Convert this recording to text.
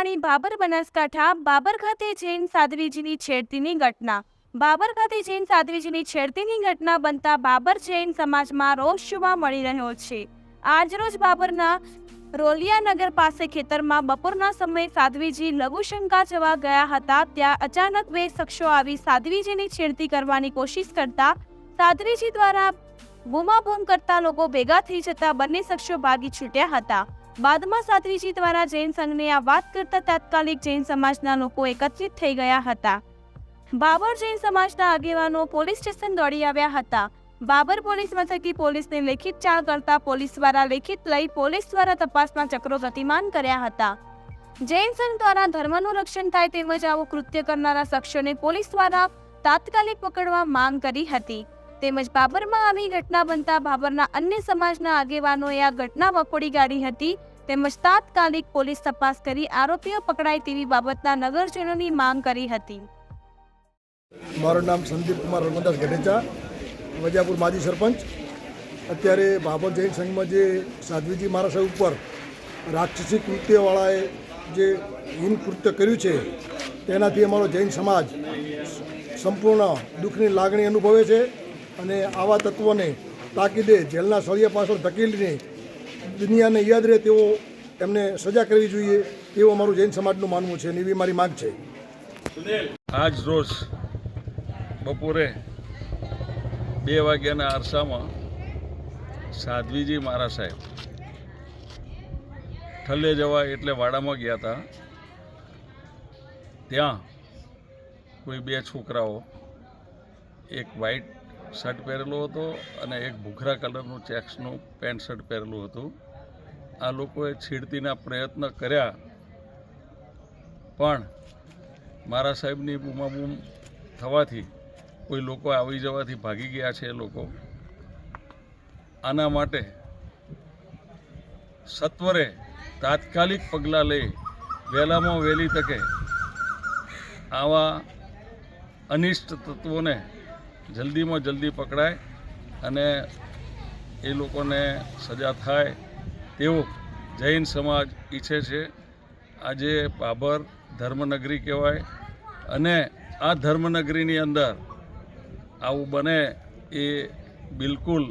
મકરાણી બાબર બનાસકાંઠા, બાબર ખાતે જૈન સાધ્વીજીની છેડતીની ઘટના. બાબર ખાતે જૈન સાધ્વીજીની છેડતીની ઘટના બનતા બાબર જૈન સમાજમાં રોષ જોવા મળી રહ્યો છે. આજરોજ બાબરના રોલિયાનગર પાસે ખેતરમાં બપોરના સમયે સાધ્વીજી લઘુશંકા જવા ગયા હતા. ત્યાં અચાનક બે શખ્સો આવી સાધ્વીજીની છેડતી કરવાની કોશિશ કરતા સાધ્વીજી દ્વારા બૂમાબૂમ કરતા લોકો ભેગા થઈ જતા બંને શખ્સો ભાગી છૂટ્યા હતા. બાદમાં સાધ્વીજી દ્વારા જૈન સંઘને આ વાત કરતા તાત્કાલિક જૈન સમાજના લોકો એકત્રિત થઈ ગયા હતા. બાબર જૈન સમાજના આગેવાનો પોલીસ સ્ટેશન દોડી આવ્યા હતા. બાબર પોલીસ મથકે પોલીસને લેખિત જાણ કરતા પોલીસ દ્વારા લેખિત લઈ પોલીસ દ્વારા તપાસમાં ચક્રો ગતિમાન કર્યા હતા. જૈન સંઘ દ્વારા ધર્મનું રક્ષણ થાય તેમજ આવું કૃત્ય કરનારા શખ્સોને પોલીસ દ્વારા તાત્કાલિક પકડવા માંગ કરી હતી. તેમજ બાબરમાં આવી ઘટના બનતા બાબરના અન્ય સમાજના આગેવાનોએ આ ઘટના વખોડી કાઢી હતી. તેમજ તાત્કાલિક પોલીસ તપાસ કરી આરોપીઓ પકડાય તેવી બાબતના નગરજનોની માંગ કરી હતી. મારું નામ સંદીપ કુમાર રમદાસ ગઢેચા વજાપુર માજી સરપંચ. અત્યારે બાબર જૈન સંઘમાં જે સાધ્વીજી મહારાજ ઉપર રાક્ષસી કૃત્યવાળાએ જે હિન કૃત્ય કર્યું છે, તેનાથી અમારો જૈન સમાજ સંપૂર્ણ દુઃખની લાગણી અનુભવે છે. અને આવા તત્વોને તાકીદે જેલના સળિયા પાછળ ધકેલીને દુનિયાને યાદ રહે તેવો એમને સજા કરવી જોઈએ તેવું અમારું જૈન સમાજનું માનવું છે અને એવી મારી માંગ છે. આજ રોજ બપોરે બે વાગ્યાના અરસામાં સાધ્વીજી મારા સાહેબ ઠલ્લે જવા એટલે વાડામાં ગયા હતા. ત્યાં કોઈ બે છોકરાઓ, એક વ્હાઈટ શર્ટ પહેરેલો હતો અને એક ભૂખરા કલરનું ચેક્સનું પેન્ટ શર્ટ પહેરેલું હતું. આ લોકોએ છેડતીના પ્રયત્ન કર્યા. પણ મારા સાહેબની બૂમાબૂમ થવાથી કોઈ લોકો આવી જવાથી ભાગી ગયા છે એ લોકો. આના માટે સત્વરે તાત્કાલિક પગલાં લઈ વહેલામાં વહેલી તકે આવા અનિષ્ટ તત્વોને જલ્દીમાં જલ્દી પકડાય અને એ લોકોને સજા થાય તેવું જૈન સમાજ ઈચ્છે છે. આજે બાબર ધર્મનગરી કહેવાય અને આ ધર્મનગરીની અંદર આવું બને એ બિલકુલ